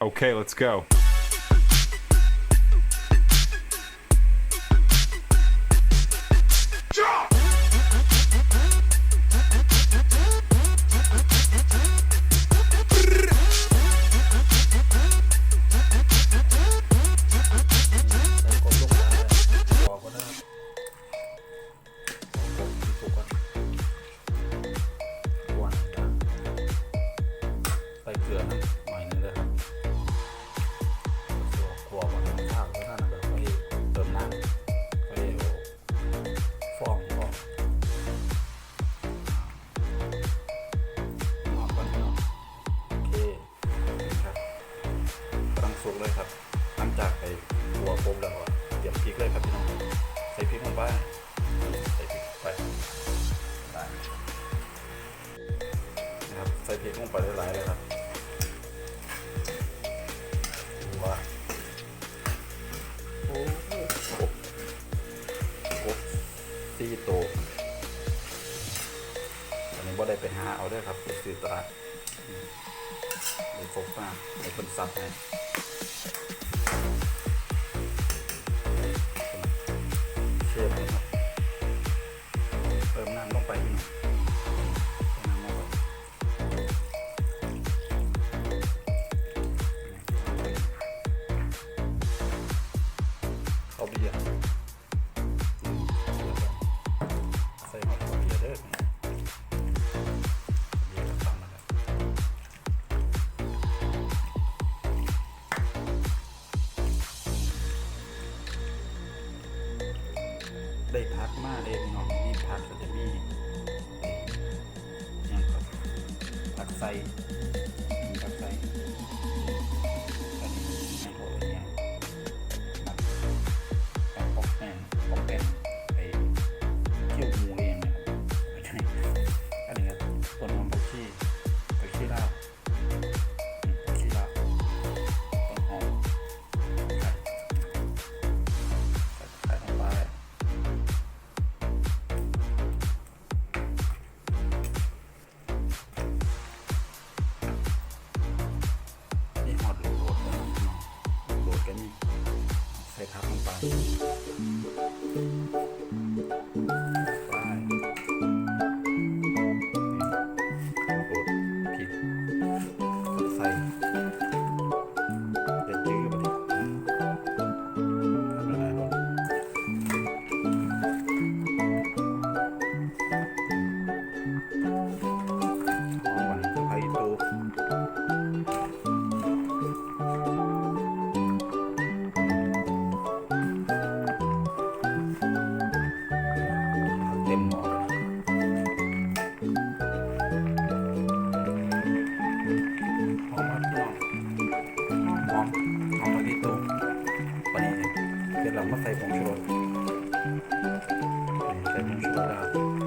Okay, let's go. ใส่ ลงสุกเลยครับหลังจากไปหัวผมแล้วเตรียมพริกเลยครับพี่น้องใส่พริกลงไปใส่พริกไปนะครับใส่พริกลงไปหลายๆเลยครับว่าโอ้โหกบกบซีโตอันนี้ว่าได้ไปหาเอาเด้วยครับไปซื้อตลาด บมากในคนซับให้เชฟนะครับ เติมน้ำลงไปพี่องเติมน้ำลงไปข้าเบียร์ ได้พักมากเลยน้องนี่พักก็จะมีเนี่ยครับพักไส้มีพักไส้ ใส่ทับลงไป Bye.